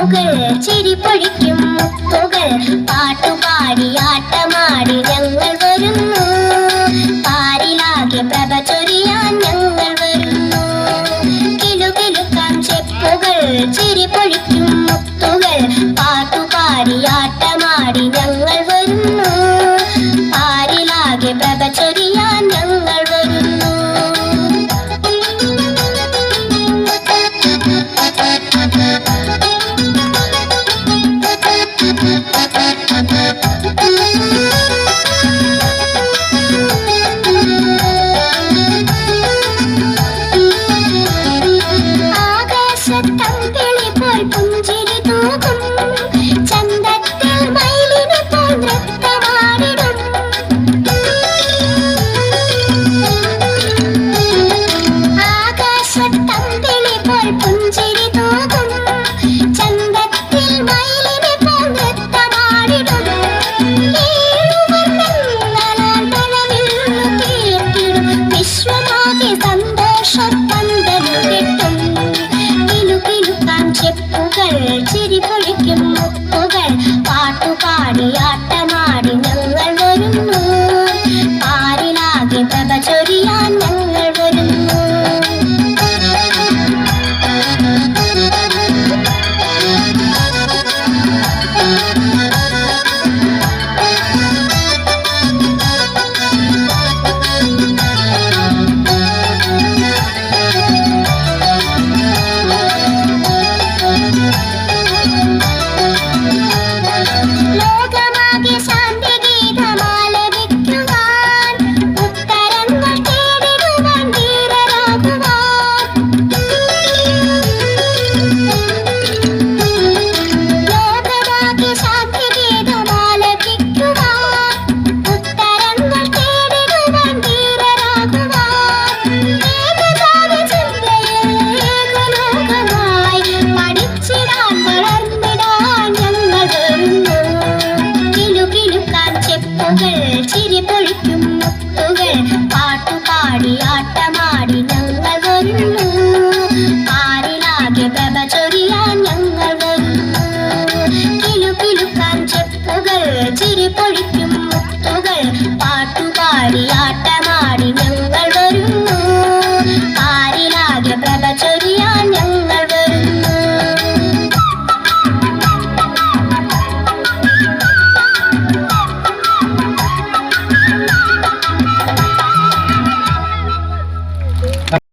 ചെപ്പുകൾ ചിരിപ്പൊഴിക്കും മുത്തുകൾ പാട്ടുപാടി ആട്ടമാടി ഞങ്ങൾ വരുന്നു. പാരിലാകെ പ്രഭ ചൊരിയാൻ ഞങ്ങൾ വരുന്നു. കിലുകിലുക്കാൻ ചെപ്പുകൾ ചിരിപ്പൊഴിക്കും മുത്തുകൾ రక్తం తెలిపోల్ పుంజిరితో గుమ్మ സ്റ്റെപ്പുകൾ ചിരി പൊഴിക്കും മുത്തുകൾ പാട്ടുപാടി ആട്ടമാടി ഞങ്ങൾ വരുന്നു പാരിലാകെ പ്രഭ ചൊരിയാൻ ഞങ്ങൾ വരുന്നു മുത്തുകൾ ചിരി പൊഴിക്കും മുത്തുകൾ. പാട്ടുപാടി ആട്ടമാടി ഞങ്ങൾ വരുന്നു. ആരിലാകെ പ്രഭ ചൊരിയാൻ ഞങ്ങൾ വരുന്നു. കിലു കിലുക്കാൻ ചെപ്പുകൾ ചിരി പൊഴിക്കും മുത്തുകൾ. പാട്ടുപാടി ആട്ടമാടി ഞങ്ങൾ